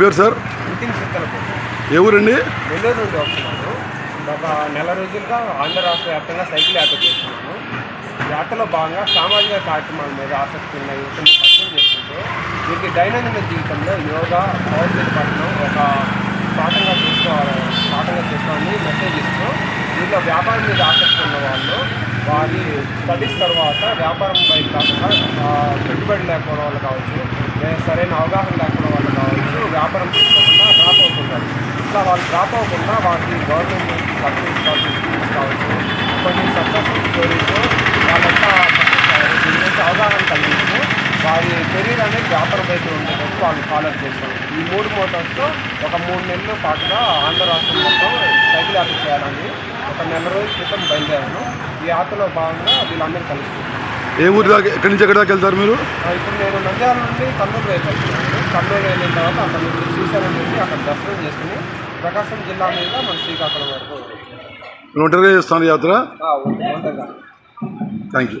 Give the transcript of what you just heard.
పేరు సార్? నితిన్ చిత్తలపూడి ఏ ఊరండి? నెల్లూరు నుండి వస్తున్నాను. గత నెల రోజులుగా ఆంధ్ర రాష్ట్ర వ్యాప్తంగా సైకిల్ యాత్ర చేస్తున్నాను. యాత్రలో భాగంగా సామాజిక కార్యక్రమాల మీద ఆసక్తి ఉన్న యువతను పరిచయం చేసుకుంటూ వీరికి దైనందిన జీవితంలో యోగా భౌతిక పఠనం ఒక పాఠంగా దీంట్లో వ్యాపారం మీద ఆసక్తి ఉన్న వాళ్ళు వారి స్టడీస్ తర్వాత వ్యాపారం బయట కాకుండా పెట్టుబడి లేకపోవడం వల్ల కావచ్చు లేదా సరైన అవగాహన లేకపోవడం వల్ల కావచ్చు వ్యాపారం చేసుకోకుండా డ్రాప్ అవుతుంటారు. ఇట్లా వాళ్ళు డ్రాప్ అవ్వకుండా వారికి గవర్నమెంట్ నుంచి సబ్సిడీస్ కావచ్చు స్కీమ్స్ కావచ్చు కొన్ని సక్సెస్ఫుల్ స్టోరీస్ వాళ్ళంతా దీని గురించి అవగాహన కలిగిస్తూ వారి కెరీర్ అనేది వ్యాపారం వైపు ఉండేటట్టు వాళ్ళు ఫాలో చేస్తారు. ఈ మూడు మోటార్స్తో ఒక మూడు నెలల పాటుగా ఆంధ్ర రాష్ట్రం మొత్తం సైకిల్ యాత్ర చేయాలని ఒక నెల రోజుల క్రితం బయలుదేరాను. ఈ యాత్రలో భాగంగా వీళ్ళందరూ కలుస్తుంది ఏ ఊరి దాకా ఎక్కడి నుంచి ఎక్కడి దాకా వెళ్తారు మీరు? ఇప్పుడు నేను నంద్యాల నుండి కర్నూలు వెళ్తున్నాను కర్నూలు వెళ్ళిన. తర్వాత అక్కడ నుండి శ్రీశైలం నుండి అక్కడ దర్శనం చేసుకుని ప్రకాశం జిల్లా మీద మన శ్రీకాకుళం వరకు ఒంటరిగా చేస్తాను యాత్ర. ఉంటుందా థ్యాంక్ యూ